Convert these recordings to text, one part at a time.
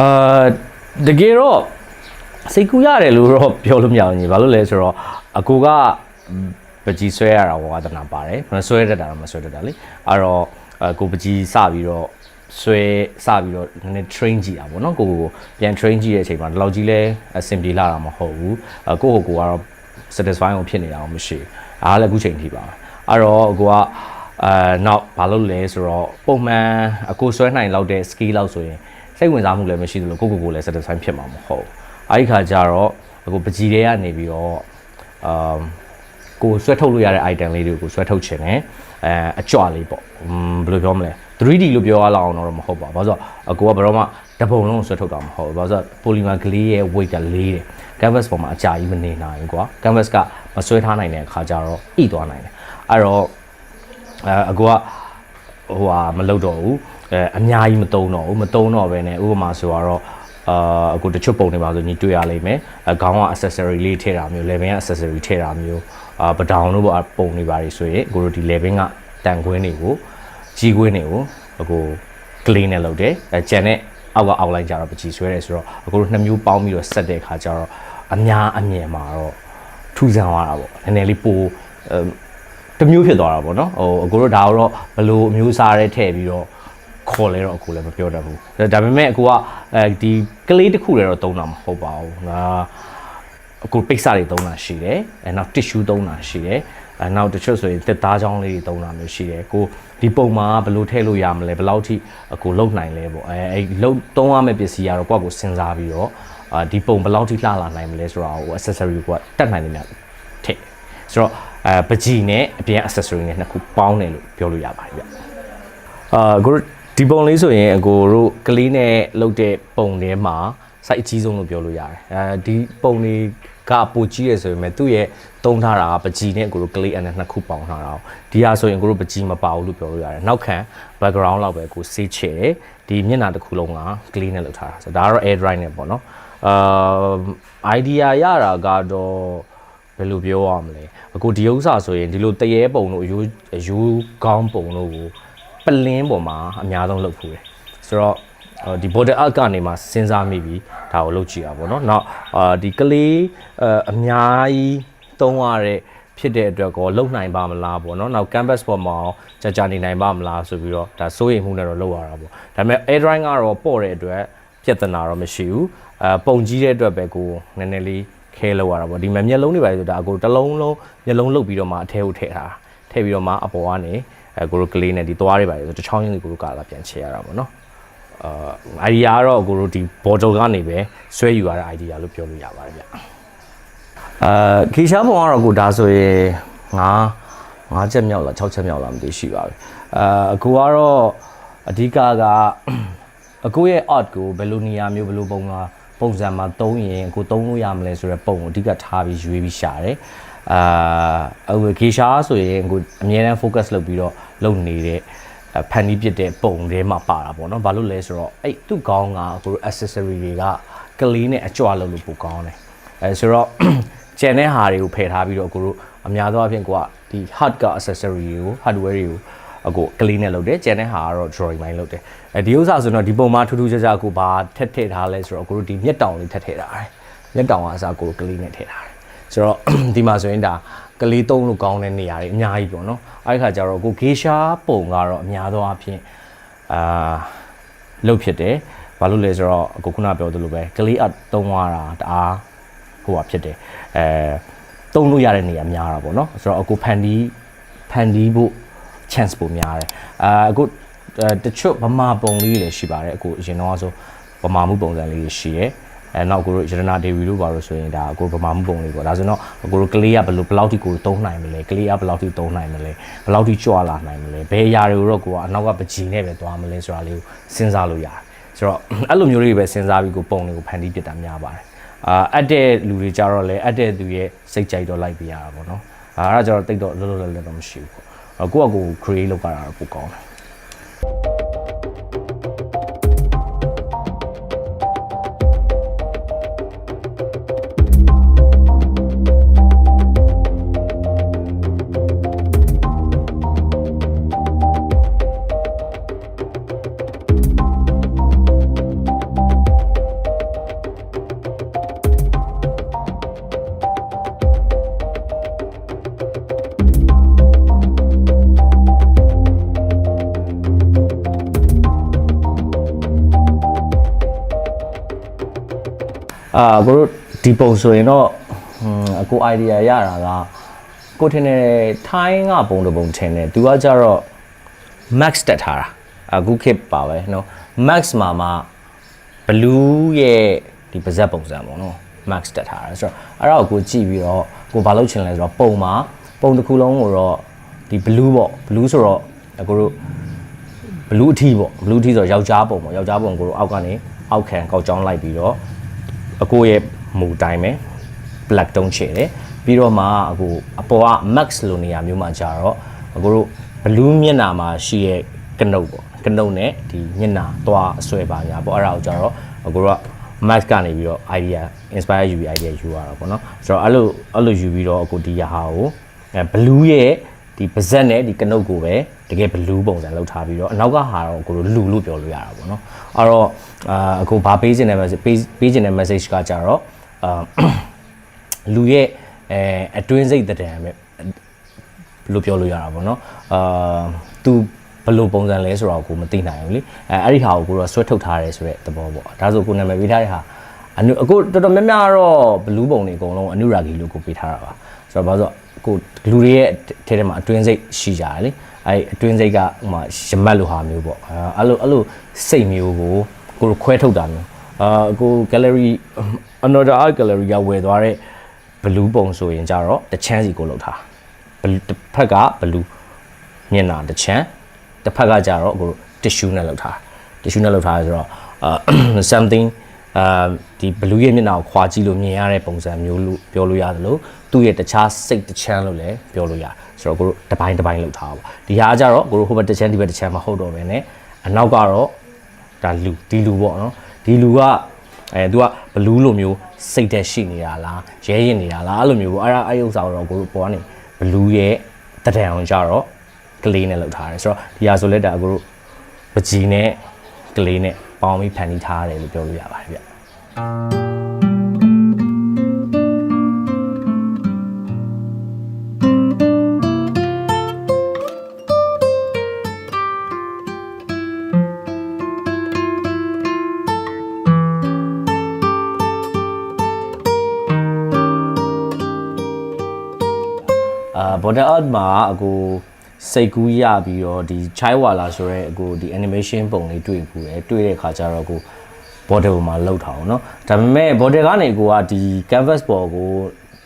အာတကယ်တော့စိတ်ကူရတယ်လို့တော့ပြောလို့မရဘူးညီဘာလို့လဲဆိုတော့အကူကပကြီးဆွဲရတာဝါသနာပါတယ်မဆွဲတတ်တာတော့မဆွဲတတ်တာလေအဲ့တော့အကိုပကြီးစပြီးတော့ဆွဲစပြီးတော့နည်းနည်း train ကြည့်တာပေါ့နော်ကိုကိုကိုပြန် train ကြည့်တဲ့အချိန်မှာဒီလောက်ကြီးလဲအဆင်ပြေလာတာမဟုတ်ဘူးအကိုကိုကိုကတော့ satisfy အောင်ဖြစ်နေတာတော့မရှိဘူးအားလည်းအခုချိန်ထိပါအဲ့တော့အကိုကအဲနောက်ဘာလို့လဲဆိုတော့ပုံမှန်အကိုဆွဲနိုင်လောက်တဲ့ skill လောက်ဆိုရင် စိတ်ဝင်စားမှုလည်းမရှိသလိုကိုကိုကိုလည်း satisfy ဖြစ်မှာမဟုတ်ဘူးအဲ့ဒီခါကျတော့အကိုပကြီးတွေကနေပြီးတော့အမ်ကိုဆွဲထုတ်လို့ရတဲ့ item လေးတွေကိုဆွဲထုတ်ချင်တယ်အဲအကြွလေးပေါ့อืมဘယ်လိုပြောမလဲ 3D လို့ပြောရလောက်အောင်တော့မဟုတ်ပါဘူးဘာလို့ဆိုတော့အကိုကဘယ်တော့မှတပုံလုံးကိုဆွဲထုတ်တာမဟုတ်ဘူးဘာလို့ဆိုတော့ polymer glue ရဲ့ weight ကလေးတယ် canvas ပေါ်မှာအကြာကြီးမနေနိုင်ဘူးကွာ canvas ကမဆွဲထားနိုင်တဲ့အခါကျတော့ဣသွားနိုင်တယ်အဲ့တော့အဲအကိုကဟိုဟာမလုပ်တော့ဘူး အဲအများကြီးမတုံးတော့ဘူးမတုံးတော့ပဲねဥပမာဆိုတော့အာအခုတချို့ပုံတွေပါဆိုညီတွေ့ရလိမ့်မယ်အခေါင်းက accessory လေးထည့်တာမျိုး level က accessory ထည့်တာမျိုးအာပဒေါင်တို့ပေါ့ပုံတွေပါတွေဆိုရင်ကိုတို့ဒီ level ကတန်ခွင်းတွေကိုကြီးခွင်းတွေကိုအခု clean နဲ့လုပ်တယ်အဲကျန်တဲ့အောက်က outline ကြတော့ပကြီးဆွဲတယ်ဆိုတော့အခုတို့နှစ်မျိုးပေါင်းပြီးတော့ဆက်တဲ့အခါကျတော့အများအမြင်မှာတော့ထူးဆန်းသွားတာပေါ့နည်းနည်းလေးပိုအမ်တစ်မျိုးဖြစ်သွားတာပေါ့နော်ဟိုအခုတို့ဒါတော့ဘယ်လိုအမျိုးအစားတွေထည့်ပြီးတော့ ခေါ်လဲတော့အခုလည်းမပြောတတ်ဘူးဒါပေမဲ့အခုကအဲဒီကလေးတစ်ခုလည်းတော့သုံးတာမဟုတ်ပါဘူးငါအခုပိတ်စတွေသုံးတာရှိတယ်အဲနောက် tissue သုံးတာရှိတယ်အဲနောက်တချို့ဆိုရင်တက်သားချောင်းလေးတွေသုံးတာမျိုးရှိတယ်ကိုဒီပုံမှာဘယ်လိုထည့်လို့ရမလဲဘယ်လောက်ထိအခုလုံနိုင်လဲပေါ့အဲအဲလုံသုံးရမယ့်ပစ္စည်းကတော့ကိုယ့်ကိုစဉ်းစားပြီးတော့အာဒီပုံဘယ်လောက်ထိလှလာနိုင်မလဲဆိုတာကို accessory ကိုတတ်နိုင်တယ်များထည့်ဆိုတော့အဲပကြီးနဲ့အပြင် accessory နဲ့နှစ်ခုပေါင်းတယ်လို့ပြောလို့ရပါတယ်ဗျအာကို ဒီပုံလေးဆိုရင်အကိုတို့ကလေးနဲ့လှုပ်တဲ့ပုံထဲမှာ site အကြီးဆုံးလို့ပြောလို့ရတယ်အဲဒီပုံလေးကပိုကြီးရဆိုပေမဲ့သူ့ရဲ့တုံးထားတာကပကြီးနဲ့ကိုတို့ကလေးအနဲ့နှစ်ခုပေါင်းထားတာ။ဒီဟာဆိုရင်ကိုတို့ပကြီးမပါဘူးလို့ပြောလို့ရတယ်။နောက်ခံ background လောက်ပဲကိုစေးချဲတယ်။ဒီမျက်နှာတစ်ခုလုံးကကလေးနဲ့လုပ်ထားတာ။ဆိုတော့ဒါကတော့ air dry နဲ့ပေါ့နော်။အာ idea ရတာကတော့ဘယ်လိုပြောရမလဲ။အခုဒီဥစ္စာဆိုရင်ဒီလိုတရေပုံတို့အယိုးအယိုးကောင်းပုံတို့ကိုပ လင်းပေါ်မှာအများဆုံးလုပ်ဖူးတယ်။ဆိုတော့အော်ဒီ border art ကနေမှစဉ်းစားမိပြီးဒါကိုလုပ်ကြည့်တာပေါ့နော်။နောက်အာဒီကလေးအအများကြီးသုံးရတဲ့ဖြစ်တဲ့အတွက်ကောလုံနိုင်ပါမလားပေါ့နော်။နောက် canvas ပေါ်မှာကြာကြာနေနိုင်ပါမလားဆိုပြီးတော့ဒါစိုးရိမ်မှုနဲ့တော့လုပ်ရတာပေါ့။ဒါပေမဲ့ air drying ကတော့ပေါ့တဲ့အတွက်ပြဿနာတော့မရှိဘူး။အဲပုံကြီးတဲ့အတွက်ပဲကိုနည်းနည်းလေးခဲလောက်ရတာပေါ့ဒီမှာမျက်လုံးတွေပါဆိုဒါအကိုတစ်လုံးလုံးမျက်လုံးလုတ်ပြီးတော့မှအထဲကိုထည့်ထားတာထည့်ပြီးတော့မှအပေါ်ကနေ အဲကိုတို့ကလေးနဲ့ဒီသွားတွေပါဆိုတချောင်းရင်းလေးကိုတို့ကလာပြန်ချေရတာပေါ့နော်အာ idea ကတော့ကိုတို့ဒီ bottle ကနေပဲဆွဲယူရတဲ့ idea လို့ပြောလို့ရပါတယ်ဗျအာခေရှားပုံကတော့ကိုဒါဆိုရင်ငါငါးချက်မြောက်လား6ချက်မြောက်လားမသိရှိပါဘူးအာအကိုကတော့အဓိကကအကိုရဲ့ art ကိုဘယ်လိုနေရာမျိုးဘယ်လိုပုံလားပုံစံမှာသုံးရင်ကိုသုံးလို့ရမလဲဆိုတော့ပုံကိုအဓိကထားပြီးရွေးပြီးရှာတယ် အာဟိုခေရှားဆိုရင်ကိုအမြဲတမ်း focus လုပ်ပြီးတော့လုပ်နေတဲ့ဖန်တီးပြတဲ့ပုံထဲမှာပါတာပေါ့နော်ဘာလို့လဲဆိုတော့အဲ့သူ့ကောင်းကကို accessory တွေကကလေးနဲ့အကြွလုပ်လို့ပိုကောင်းတယ်အဲဆိုတော့ကျန်တဲ့ဟာတွေကိုဖယ်ထားပြီးတော့ကိုတို့အများသောအားဖြင့်ကိုကဒီ hard က accessory တွေကို hardware တွေကိုအခုကလေးနဲ့လုပ်တယ်ကျန်တဲ့ဟာကတော့ drawing ပိုင်းလုပ်တယ်အဲဒီဥစ္စာဆိုတော့ဒီပုံမှာထူးထူးခြားခြားကိုဘာထက်ထည့်ထားလဲဆိုတော့ကိုတို့ဒီမျက်တောင်လေးထက်ထည့်ထားတယ်မျက်တောင်ကအစားကိုတို့ကလေးနဲ့ထည့်ထားတယ် ဆိုတော့ဒီမှာဆိုရင်ဒါကလေးသုံးလို့ကောင်းတဲ့နေရာတွေအများကြီးပေါ့နော်အဲဒီခါကျတော့ကိုဂေရှာပုံကတော့အများသောအားဖြင့်အာလုတ်ဖြစ်တယ်ဘာလို့လဲဆိုတော့အခုခုနပြောသလိုပဲကလေးအသုံးရတာတအားဟိုဟာဖြစ်တယ်အဲသုံးလို့ရတဲ့နေရာများတာပေါ့နော်ဆိုတော့အခုဖန်ဒီဖန်ဒီဖို့ chance ပိုများတယ်အာအခုတချို့ဗမာပုံလေးတွေရှိပါတယ်အခုအရင်တော့ဆိုဗမာမှုပုံစံလေးတွေရှိတယ် အဲနောက်ကိုတို့ရတနာဒေဝီတို့ပါလို့ဆိုရင်ဒါကိုဗမာမှုပုံလေးပေါ့ဒါဆိုတော့ကိုတို့ကလေးကဘယ်လိုဘယ်လောက်ထိကိုသုံးနိုင်မလဲကလေးကဘယ်လောက်ထိသုံးနိုင်မလဲဘယ်လောက်ထိကြွလာနိုင်မလဲဘယ်အရာတွေကိုတော့ကိုကအနောက်ကပကြီးနဲ့ပဲသွားမလဲဆိုတာလေးကိုစဉ်းစားလို့ရတယ်ဆိုတော့အဲ့လိုမျိုးလေးပဲစဉ်းစားပြီးကိုပုံလေးကိုဖန်တီးပြတာများပါတယ်အာအပ်တဲ့လူတွေကြတော့လေအပ်တဲ့သူရဲ့စိတ်ကြိုက်တော့လိုက်ပြရတာပေါ့နော်အာအဲ့ဒါကြတော့တိတ်တော့လောလောလတ်လတ်တော့မရှိဘူးပေါ့ကိုကကို create လုပ်ကြတာတော့ပိုကောင်းတယ် အာကိုတို့ဒီပုံဆိုရင်တော့အကို idea ရတာကကိုထင်တယ်ထိုင်းကပုံတစ်ပုံထင်တယ်သူကကြတော့ max တက်ထားတာအခုခေတ်ပါပဲနော် max မှာမှ blue ရဲ့ဒီပါဇက်ပုံစံပေါ့နော် max တက်ထားတာဆိုတော့အဲ့ဒါကိုကိုကြည့်ပြီးတော့ကိုဘာလုပ်ချင်လဲဆိုတော့ပုံမှာပုံတစ်ခုလုံးကိုတော့ဒီ blue ပေါ့ blue ဆိုတော့ကိုတို့ blue အထီးပေါ့ blue အထီးဆိုတော့ယောက်ျားပုံပေါ့ယောက်ျားပုံကိုတို့အောက်ကနေအောက်ခံကောက်ကြောင်းလိုက်ပြီးတော့ အကိုရဲ့မူတိုင်းပဲ black တုံးချေတယ်ပြီးတော့မှအကိုအပေါ်က max လိုနေရာမျိုးမှာကြာတော့အကိုတို့ blue မျက်နှာမှာရှိရဲ့ကနုတ်ပေါ့ကနုတ်နဲ့ဒီမျက်နှာသွားအဆွဲပါညာပေါ့အဲ့ဒါကိုကြာတော့အကိုတို့က max ကနေပြီးတော့ idea inspire ယူပြီး idea ယူရတာပေါ့နော်ဆိုတော့အဲ့လိုအဲ့လိုယူပြီးတော့အကိုဒီဟာကိုအဲ blue ရဲ့ ဒီပါဇက်နဲ့ဒီကနုတ်ကိုပဲတကယ် blue ပုံစံလောက်ထားပြီးတော့အနောက်ကဟာတော့ကိုတို့လူလို့ပြောလို့ရတာပေါ့နော်အဲ့တော့အာအခုဘာပေးခြင်းတဲ့ message ပေးပေးခြင်းတဲ့ message ကကြတော့အာလူရဲ့အဲအတွင်းစိတ်တံပဲဘယ်လိုပြောလို့ရတာပေါ့နော်အာသူဘယ်လိုပုံစံလဲဆိုတော့ကိုမသိနိုင်ဘူးလေအဲအဲ့ဒီဟာကိုကိုတော့ဆွဲထုတ်ထားတယ်ဆိုတဲ့သဘောပေါ့ဒါဆိုကိုနာမည်ပေးထားတဲ့ဟာအနုအခုတော်တော်များများတော့ဘလူးပုံတွေအကုန်လုံးအနုရာဂီလို့ကိုပေးထားတာပါဆိုတော့ဘာလို့ဆိုကို လူတွေရဲ့ထဲထဲမှာအတွင်းစိတ်ရှိကြတယ်လေအဲ့အတွင်းစိတ်ကဥမာရမတ်လိုဟာမျိုးပေါ့အဲ့လိုအဲ့လိုစိတ်မျိုးကိုကိုခွဲထုတ်တာမျိုးအာကို gallery another art gallery ကဝယ်သွားတဲ့ blue ပုံဆိုရင်ကြတော့တချမ်းစီကိုလောက်ထား blue တစ်ဖက်က blue မျက်နှာတချမ်းတစ်ဖက်ကကြတော့ကို tissue နဲ့လောက်ထား tissue နဲ့လောက်ထားဆိုတော့အာ something အာဒီ blue ရဲ့မျက်နှာကိုခွာကြည့်လို့မြင်ရတဲ့ပုံစံမျိုးလို့ပြောလို့ရတယ်လို့သူ့ရဲ့တခြားစိတ်တချမ်းလို့လည်းပြောလို့ရတယ်ဆိုတော့ကိုတို့တစ်ပိုင်းတစ်ပိုင်းလောက်ထားပါဒီဟာကြတော့ကိုတို့ဟိုဘက်တချမ်းဒီဘက်တချမ်းမဟုတ်တော့ဘဲနဲ့အနောက်ကတော့ဒါလူဒီလူပေါ့နော်ဒီလူကအဲသူကဘလူးလိုမျိုးစိတ်သက်ရှိနေတာလားရဲရင်နေတာလားအဲ့လိုမျိုးပေါ့အဲ့ဒါအဲ့ဥစ္စာကိုတော့ကိုတို့ပေါ်ကနေဘလူးရဲ့တဒံအောင်ကြတော့ကလေးနဲ့လောက်ထားတယ်ဆိုတော့ဒီဟာဆိုလက်တာကိုတို့ပကြီးနဲ့ကလေးနဲ့ ပေါင်းပြီးဖန်တီးထားရတယ်လို့ပြောလို့ရပါတယ်ဗျအာ border art မှာအကို စိတ်ကူးရပြီးတော့ဒီ chai wala ဆိုရဲအကိုဒီ animation ပုံလေးတွေ့ဘူးတယ်တွေ့တဲ့ခါကျတော့ကို border ပေါ်မှာလောက်ထားအောင်เนาะဒါပေမဲ့ border ကနေကိုကဒီ canvas ပေါ်ကို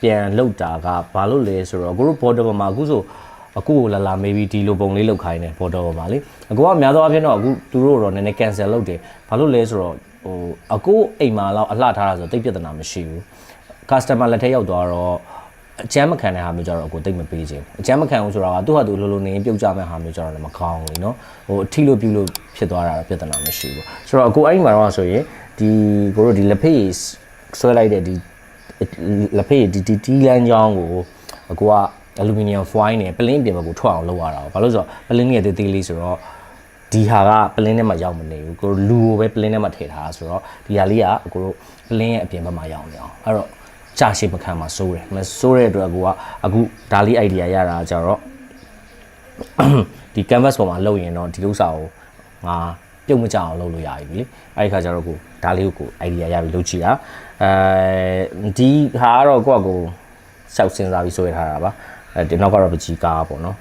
ပြန်လောက်တာကဘာလို့လဲဆိုတော့ကိုတို့ border ပေါ်မှာအခုဆိုအခုကိုလာလာ maybe ဒီလိုပုံလေးလောက်ခိုင်းတယ် border ပေါ်မှာလေအကိုကများသောအားဖြင့်တော့အခုသူတို့တော့နည်းနည်း cancel လုပ်တယ်ဘာလို့လဲဆိုတော့ဟိုအကိုအိမ်မှာတော့အလှထားတာဆိုတိတ်ပြဿနာမရှိဘူး customer လက်ထက်ရောက်သွားတော့ အကျမ်းမခံတဲ့ဟာမျိုးကြတော့ကိုတိတ်မပေးခြင်းအကျမ်းမခံဘူးဆိုတာကသူ့ဟာသူလိုလိုနေရင်ပြုတ်ကြမဲ့ဟာမျိုးကြတော့လည်းမကောင်းဘူးလीနော်ဟိုအထီလို့ပြုလို့ဖြစ်သွားတာတော့ပြဿနာမရှိဘူးဆိုတော့ကိုအဲ့ဒီမှာတော့ဆိုရင်ဒီကိုတို့ဒီလက်ဖေးဆွဲလိုက်တဲ့ဒီလက်ဖေးဒီဒီတီလန်းချောင်းကိုအကိုကအလူမီနီယမ် foil နဲ့ပလင်းပြင်ဘက်ကိုထွက်အောင်လုပ်ရတာဘာလို့ဆိုတော့ပလင်းငယ်သေးသေးလေးဆိုတော့ဒီဟာကပလင်းထဲမှာရောက်မနေဘူးကိုလူကိုပဲပလင်းထဲမှာထည့်ထားတာဆိုတော့ဒီဟာလေးကကိုတို့ပလင်းရဲ့အပြင်ဘက်မှာရောက်နေအောင်အဲ့တော့ ကြာရှည်မခံမှာစိုးတယ်မစိုးတဲ့အတွက်ကိုကအခုဒါလေး idea ရတာကြတော့ဒီ canvas ပေါ်မှာလုပ်ရင်တော့ဒီဥစ္စာကိုငါပြုတ်မကြအောင်လုပ်လို့ရပြီလေအဲ့ဒီခါကျတော့ကိုဒါလေးကို idea ရပြီလုပ်ကြည့်တာအဲဒီဟာကတော့ကိုကကိုစောက်စဉ်းစားပြီးဆွဲထားတာပါအဲဒီနောက်ကတော့ပကြီးကားပေါ့နော်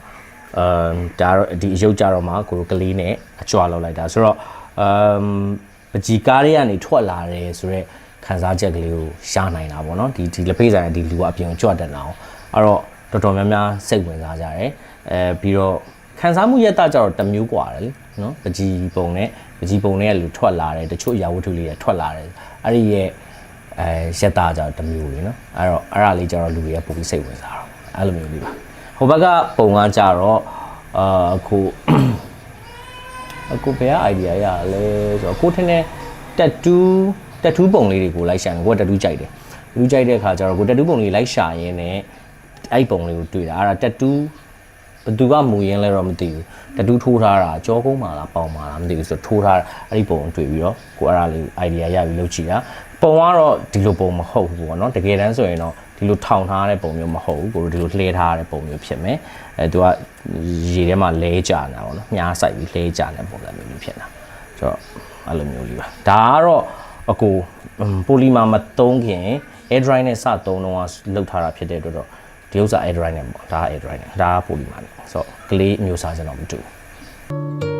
အမ်ဒါတော့ဒီအယုတ်ကြတော့မှကိုတို့ကလေးနဲ့အကြွလောက်လိုက်တာဆိုတော့အမ်ပကြီးကားတွေကနေထွက်လာတယ်ဆိုတော့ ခံစားချက်ကလေးကိုရှားနိုင်တာပေါ့နော်ဒီဒီလက်ဖေးဆိုင်ဒီလူကအပြင်ကိုကြွတက်တာအောင်အဲ့တော့တော်တော်များများစိတ်ဝင်စားကြတယ်အဲပြီးတော့ခံစားမှုရက်တာကြတော့တစ်မျိုးกว่าတယ်လေနော်ပကြီးပုံနဲ့ပကြီးပုံနဲ့လူထွက်လာတယ်တချို့အရာဝတ္ထုလေးတွေထွက်လာတယ်အဲ့ဒီရဲ့အဲရက်တာကြတော့တစ်မျိုးလေနော်အဲ့တော့အဲ့ဒါလေးကြတော့လူတွေကပုံပြီးစိတ်ဝင်စားတော့အဲ့လိုမျိုးလေးပါဟိုဘက်ကပုံကကြတော့အာအခု အခုဘယ်က idea ရလဲဆိုတော့ကိုထင်းတဲ့တက် တူးတက်တူးပုံလေးတွေကိုလိုက်ရှာတယ်ကိုကတက်တူးကြိုက်တယ်တက်တူးကြိုက်တဲ့အခါကျတော့ကိုတက်တူးပုံလေးလိုက်ရှာရင်းနဲ့အဲ့ပုံလေးကိုတွေ့တာအဲ့ဒါတက်တူးဘသူကမူရင်းလဲတော့မသိဘူးတက်တူးထိုးထားတာကြောကုန်းမာလားပေါင်မာလားမသိဘူးဆိုတော့ထိုးထားအဲ့ဒီပုံကိုတွေ့ပြီးတော့ကိုအဲ့ဒါလေး idea ရပြီးလုပ်ကြည့်တာပုံကတော့ဒီလိုပုံမဟုတ်ဘူးပေါ့နော်တကယ်တမ်းဆိုရင်တော့ဒီလိုထောင်ထားတဲ့ပုံမျိုးမဟုတ်ဘူးကိုတို့ဒီလိုလှဲထားတဲ့ပုံမျိုးဖြစ်မယ်အဲသူကရေထဲမှာလဲကြနေတာပေါ့နော်မြားဆိုင်ပြီးလှဲကြတဲ့ပုံစံမျိုးလေးဖြစ်နေတာဆိုတော့အဲ့လိုမျိုးလေးပါဒါကတော့ အကိုပိုလီမာမတုံးခင် air dry နဲ့စတုံးတော့လောက်ထားတာဖြစ်တဲ့အတွက်တော့ဒီဥစ္စာ air dry နဲ့ပေါ့ဒါက air dry နဲ့ဒါကပိုလီမာနဲ့ဆိုတော့ကလေးမျိုးစားကျွန်တော်မတူဘူး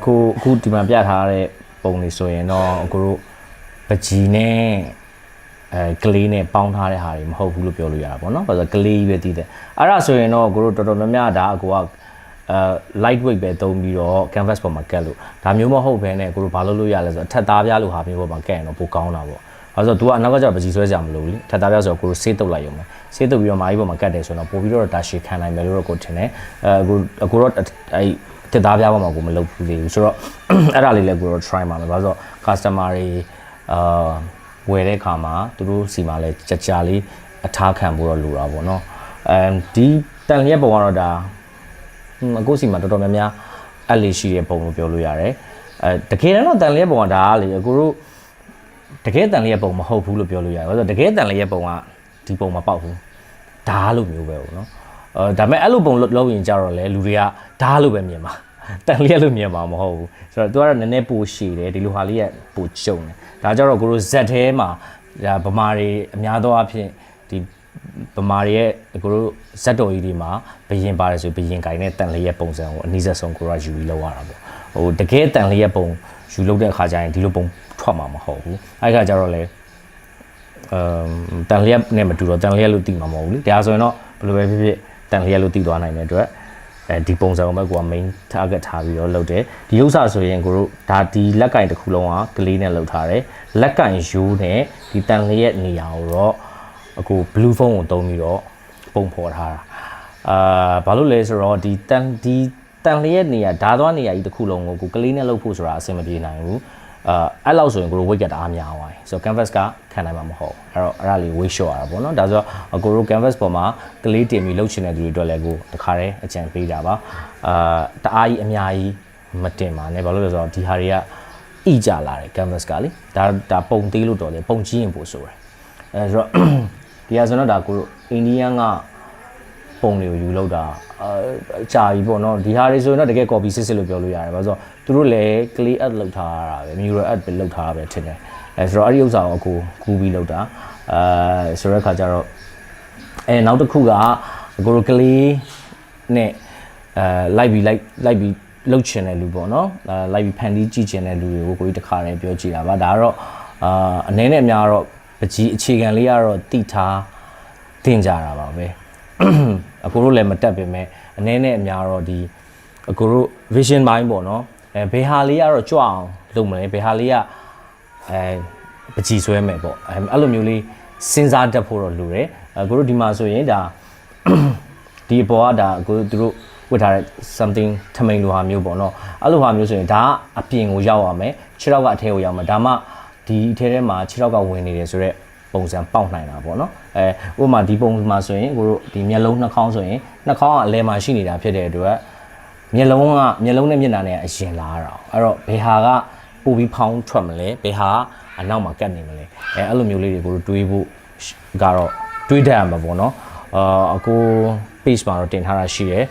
အာအခုအခုဒီမှာပြထားတဲ့ပုံလေးဆိုရင်တော့အခုတို့ပကြီးနဲ့အဲကလေးနဲ့ပေါင်းထားတဲ့ဟာတွေမဟုတ်ဘူးလို့ပြောလို့ရတာပေါ့နော်။ဘာလို့လဲကလေးပဲတည်တယ်။အဲ့ဒါဆိုရင်တော့အခုတို့တော်တော်များများဒါအကူကအဲ light weight ပဲသုံးပြီးတော့ canvas ပေါ်မှာကက်လို့ဒါမျိုးမဟုတ်ဘဲနဲ့ကိုတို့ဘာလုပ်လို့ရလဲဆိုတော့ထက်သားပြလို့ဟာမျိုးပေါ်မှာကက်ရင်တော့ပိုကောင်းတာပေါ့။ဘာလို့ဆိုတော့ तू ကအနောက်ကကျပကြီးဆွဲကြမလို့လေထက်သားပြဆိုတော့ကိုတို့ဆေးတုပ်လိုက်ရုံပဲ။ဆေးတုပ်ပြီးတော့မာကြီးပေါ်မှာကက်တယ်ဆိုတော့ပိုပြီးတော့တာရှည်ခံနိုင်မယ်လို့တော့ကိုထင်တယ်။အဲအခုအခုတော့အဲ တက်သားပြပေါ်မှာကိုမလုပ်ဘူးသေးဘူးဆိုတော့အဲ့ဒါလေးလည်းကိုတော့ try မှာမယ်ဘာလို့ဆိုတော့ customer တွေအာဝယ်တဲ့အခါမှာသူတို့စီမှာလည်းကြကြလေးအထားခံဖို့တော့လိုတာပေါ့နော်အဲဒီတန်လျက်ပုံကတော့ဒါဟွန်းအခုစီမှာတော်တော်များများအဲ့လေးရှိတဲ့ပုံလို့ပြောလို့ရတယ်အဲတကယ်တော့တန်လျက်ပုံကဒါကလေအခုတို့တကယ်တန်လျက်ပုံမဟုတ်ဘူးလို့ပြောလို့ရတယ်ဘာလို့တကယ်တန်လျက်ပုံကဒီပုံမှာပေါက်ဘူးဒါလိုမျိုးပဲပေါ့နော် အဲဒါပေမဲ့အဲ့လိုပုံလုပ်ရင်ကြတော့လေလူတွေကဒါလိုပဲမြင်ပါတန်လျက်လို့မြင်မှာမဟုတ်ဘူးဆိုတော့သူကတော့နည်းနည်းပိုရှည်တယ်ဒီလိုဟာလေးကပိုကျုံတယ်ဒါကြတော့ကိုတို့ဇက်ထဲမှာဒါဗမာတွေအများသောအားဖြင့်ဒီဗမာတွေရဲ့ကိုတို့ဇက်တော်ကြီးတွေမှာဘယင်ပါတယ်ဆိုဘယင်ကင်တဲ့တန်လျက်ပုံစံကိုအနည်းဆက်ဆုံးကိုတို့ကယူပြီးလောက်ရတာပေါ့ဟိုတကယ်တန်လျက်ပုံယူလုပ်တဲ့အခါကျရင်ဒီလိုပုံထွက်မှာမဟုတ်ဘူးအဲ့ခါကျတော့လေအမ်တန်လျက်နဲ့မတူတော့တန်လျက်လို့သိမှာမဟုတ်ဘူးလေဒါဆိုရင်တော့ဘယ်လိုပဲဖြစ်ဖြစ် တန်လျက်လို့သိသွားနိုင်တဲ့အတွက်အဲဒီပုံစံကိုပဲကိုက main target ထားပြီးတော့လုပ်တယ်ဒီဥစ္စာဆိုရင်ကိုတို့ဒါဒီလက်ကင်တစ်ခုလုံးကကလေးနဲ့လုပ်ထားတယ်လက်ကင်ရိုးနဲ့ဒီတန်လျက်နေရာကိုတော့အခု blue phone ကိုတုံးပြီးတော့ပုံဖော်ထားတာအာဘာလို့လဲဆိုတော့ဒီတန်ဒီတန်လျက်နေရာဓာသွားနေရာကြီးတစ်ခုလုံးကိုကိုကလေးနဲ့လုပ်ဖို့ဆိုတာအဆင်မပြေနိုင်ဘူး အာအဲ့လောက်ဆိုရင်ကိုတို့ weight ကတအားများသွားတယ်ဆိုတော့ canvas ကခံနိုင်မှာမဟုတ်အဲ့တော့အဲ့ဒါလေး weight short ရတာပေါ့နော်ဒါဆိုတော့ကိုတို့ canvas ပေါ်မှာကလေးတင်ပြီးလုပ်ချင်တဲ့သူတွေအတွက်လည်းကိုတခါတည်းအကြံပေးတာပါအာတအားကြီးအများကြီးမတင်ပါနဲ့ဘာလို့လဲဆိုတော့ဒီဟာတွေကဣကြလာတယ် canvas ကလေဒါဒါပုံသေးလို့တော်တယ်ပုံကြီးရင်ပို့ဆိုတယ်အဲဆိုတော့ဒီဟာဆိုတော့ဒါကိုတို့အိန္ဒိယက ပုံတွေကိုယူလောက်တာအကြာပြီပေါ့နော်ဒီဟာတွေဆိုရင်တော့တကယ် copy စစ်စစ်လို့ပြောလို့ရတယ်ဘာလို့ဆိုတော့သူတို့လည်း clay art လောက်ထားတာပဲ mural art ပဲလောက်ထားတာပဲထင်တယ်အဲဆိုတော့အဲ့ဒီဥစ္စာကိုအကိုကူးပြီးလောက်တာအဲဆိုတဲ့အခါကျတော့အဲနောက်တစ်ခုကအကိုတို့ clay နဲ့အဲလိုက်ပြီးလိုက်လိုက်ပြီးလှုပ်ချင်တဲ့လူပေါ့နော်အဲလိုက်ပြီးဖန်တီးကြည့်ချင်တဲ့လူတွေကိုကိုကြီးတစ်ခါတည်းပြောကြည့်တာပါဒါကတော့အာအနေနဲ့အများတော့ပကြီးအခြေခံလေးကတော့တိထားတင်ကြတာပါပဲ အကိုတို့လည်းမတက်ပင်မဲ့အနေနဲ့အများတော့ဒီအကိုတို့ vision ပိုင်းပေါ့နော်အဲဘယ်ဟာလေးကတော့ကြွအောင်လုပ်မလဲဘယ်ဟာလေးကအဲပကြီးဆွဲမယ်ပေါ့အဲအဲ့လိုမျိုးလေးစဉ်းစားတတ်ဖို့တော့လိုတယ်အကိုတို့ဒီမှာဆိုရင်ဒါဒီအပေါ်ကဒါကိုသူတို့ဝတ်ထားတဲ့ something ထမိန်လိုဟာမျိုးပေါ့နော်အဲ့လိုဟာမျိုးဆိုရင်ဒါကအပြင်ကိုရောက်ရမယ်ခြေထောက်ကအထဲကိုရောက်မယ်ဒါမှဒီအထဲထဲမှာခြေထောက်ကဝင်နေတယ်ဆိုတော့ပုံစံပေါက်နိုင်တာပေါ့နော် အဲဥပမာဒီပုံမှာဆိုရင်ကိုတို့ဒီမျက်လုံးနှာခေါင်းဆိုရင်နှာခေါင်းကအလဲမှာရှိနေတာဖြစ်တဲ့အတွက်မျက်လုံးကမျက်လုံးနဲ့မျက်နှာနဲ့အရင်လာတာအဲ့တော့ဘယ်ဟာကပို့ပြီးဖောင်းထွက်မလဲဘယ်ဟာအနောက်မှာကတ်နေမလဲအဲအဲ့လိုမျိုးလေးတွေကိုတို့တွေးဖို့ကတော့တွေးတတ်ရမှာပေါ့နော်အာအကို page မှာတော့တင်ထားတာရှိတယ်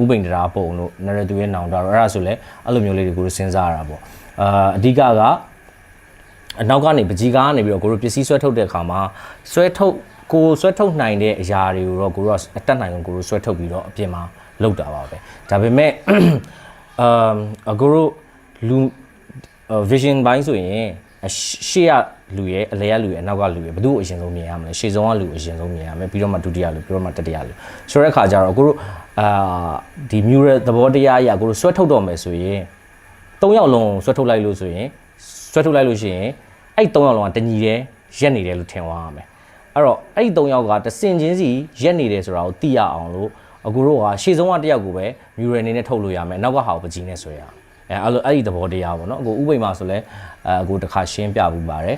ဥပိန်တရားပုံတို့နရတူရဲ့နောင်တာတော့အဲ့ဒါဆိုလဲအဲ့လိုမျိုးလေးတွေကိုစဉ်းစားရတာပေါ့အာအဓိကက အနောက်ကနေပကြီးကားကနေပြီးတော့ကိုတို့ပစ္စည်းဆွဲထုတ်တဲ့အခါမှာဆွဲထုတ်ကိုဆွဲထုတ်နိုင်တဲ့အရာတွေကိုတော့ကိုတို့ကအတက်နိုင်အောင်ကိုတို့ဆွဲထုတ်ပြီးတော့အပြင်မှာလောက်တာပါပဲဒါပေမဲ့အမ်အကိုတို့လူ vision ဘိုင်းဆိုရင်ရှေ့ရလူရဲ့အလဲရလူရဲ့အနောက်ကလူရဲ့ဘယ်သူ့အရင်ဆုံးမြင်ရမလဲရှေ့ဆုံးကလူအရင်ဆုံးမြင်ရမယ်ပြီးတော့မှဒုတိယလူပြီးတော့မှတတိယလူဆိုတဲ့အခါကျတော့ကိုတို့အာဒီ mural သဘောတရားအရာကိုတို့ဆွဲထုတ်တော့မယ်ဆိုရင်၃ယောက်လုံးဆွဲထုတ်လိုက်လို့ဆိုရင်ဆွဲထုတ်လိုက်လို့ရှိရင် အဲ့၃ယောက်လုံးကတညီတယ်ရက်နေတယ်လို့ထင်သွားရမယ်အဲ့တော့အဲ့ဒီ၃ယောက်ကတစင်ချင်းစီရက်နေတယ်ဆိုတာကိုသိရအောင်လို့အကူတို့ကရှေ့ဆုံးကတယောက်ကိုပဲ mural အနေနဲ့ထုတ်လို့ရမယ်နောက်ကဟာကိုပကြီးနဲ့ဆွဲရအောင်အဲအဲ့လိုအဲ့ဒီသဘောတရားပေါ့နော်အခုဥပိ္ပမာဆိုလဲအဲအခုတစ်ခါရှင်းပြပူပါတယ်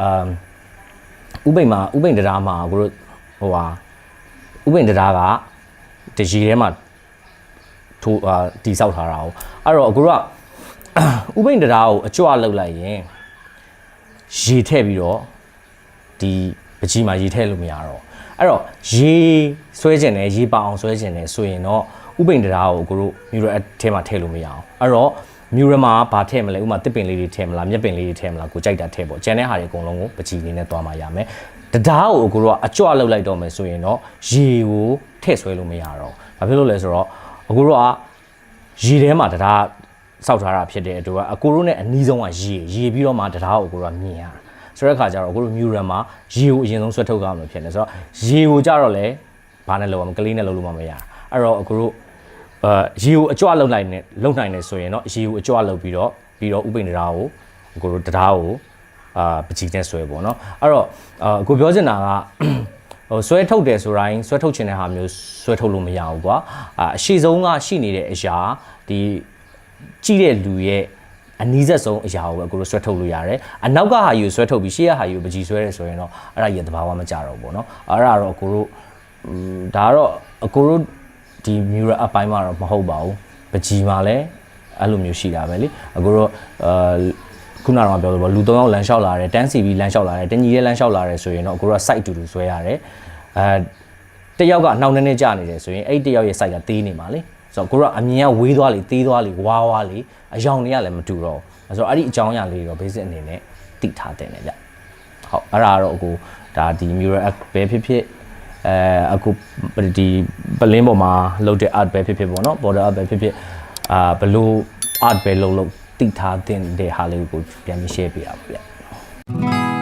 အမ်ဥပိ္ပမာဥပိ္ပတရားမှာအခုတို့ဟိုဟာဥပင်တရားကတကြီးထဲမှာထိုးအာတီဆောက်ထားတာ哦အဲ့တော့အခုကဥပင်တရားကိုအကြွလောက်လိုက်ရင် ရေထည့်ပြီးတော့ဒီပကြီးမှာရေထည့်လို့မရတော့အဲ့တော့ရေဆွဲကျင်တယ်ရေပါအောင်ဆွဲကျင်တယ်ဆိုရင်တော့ဥပင်တရားကိုကိုတို့မြူရအထဲမှာထည့်လို့မရအောင်အဲ့တော့မြူရမှာဘာထည့်မလဲဥပမာတစ်ပင်လေးတွေထည့်မလားမြက်ပင်လေးတွေထည့်မလားကိုကြိုက်တာထည့်ပေါ့ကျန်တဲ့ဟာတွေအကုန်လုံးကိုပကြီးလေးနဲ့သွားမှရမယ်တရားကိုကိုတို့ကအကြွလောက်လိုက်တော့မယ်ဆိုရင်တော့ရေကိုထည့်ဆွဲလို့မရတော့ဘာဖြစ်လို့လဲဆိုတော့အခုတို့ကရေထဲမှာတရား စောက်ထားတာဖြစ်တဲ့အတွက်ကအကိုတို့နဲ့အနီးဆုံးကရေရေပြီးတော့မှတရားကိုကိုတို့ကမြင်ရတာဆိုတဲ့အခါကျတော့အကိုတို့မြူရံမှာရေကိုအရင်ဆုံးဆွဲထုတ်ကြမှာဖြစ်နေဆိုတော့ရေကိုကြတော့လေဘာနဲ့လောက်အောင်ကလေးနဲ့လောက်လို့မမရအဲ့တော့အကိုတို့အဲရေကိုအကြွလောက်လိုက်နေလုံနိုင်နေဆိုရင်တော့ရေကိုအကြွလောက်ပြီးတော့ပြီးတော့ဥပိန်တရားကိုအကိုတို့တရားကိုအာပကြီးနဲ့ဆွဲပေါ့နော်အဲ့တော့အာကိုပြောချင်တာကဟိုဆွဲထုတ်တယ်ဆိုတိုင်းဆွဲထုတ်ချင်တဲ့ဟာမျိုးဆွဲထုတ်လို့မရဘူးကွာအာအရှိဆုံးကရှိနေတဲ့အရာဒီ ကြည့်တဲ့လူရဲ့အနီးစပ်ဆုံးအရာကိုပဲအကိုတို့ဆွဲထုတ်လို့ရတယ်အနောက်ကဟာယူဆွဲထုတ်ပြီးရှေ့ကဟာယူပကြီးဆွဲတယ်ဆိုရင်တော့အဲ့ဒါကြီးတဘာဝမကြတော့ဘူးပေါ့နော်အဲ့ဒါတော့အကိုတို့อืมဒါကတော့အကိုတို့ဒီ mirror up ပိုင်းမှာတော့မဟုတ်ပါဘူးပကြီးမှာလည်းအဲ့လိုမျိုးရှိတာပဲလေအကိုတို့အာခုနကတော့ပြောလို့ပေါ့လူ၃ယောက်လမ်းလျှောက်လာတယ်တန်းစီပြီးလမ်းလျှောက်လာတယ်တညီရဲ့လမ်းလျှောက်လာတယ်ဆိုရင်တော့အကိုတို့က site တူတူဆွဲရတယ်အဲတစ်ယောက်ကနှောင်နှင်းနေကြနေတယ်ဆိုရင်အဲ့တစ်ယောက်ရဲ့ site ကသေးနေမှာလေ ဆိုတော့ကိုတို့ကအမြင်ကဝေးသွားလေသေးသွားလေဝါးဝါးလေအယောင်တွေကလည်းမတူတော့ဘူးဆိုတော့အဲ့ဒီအကြောင်းအရာလေးတော့ basic အနေနဲ့သိထားတဲ့နေဗျဟုတ်အဲ့ဒါကတော့အကိုဒါဒီ mural app ပဲဖြစ်ဖြစ်အဲအခုဒီပလင်းပေါ်မှာလုပ်တဲ့ art ပဲဖြစ်ဖြစ်ပေါ့နော် border art ပဲဖြစ်ဖြစ်အာဘလို့ art ပဲလုပ်လို့သိထားတဲ့ဟာလေးကိုပြန်ပြီး share ပေးရပါဗျ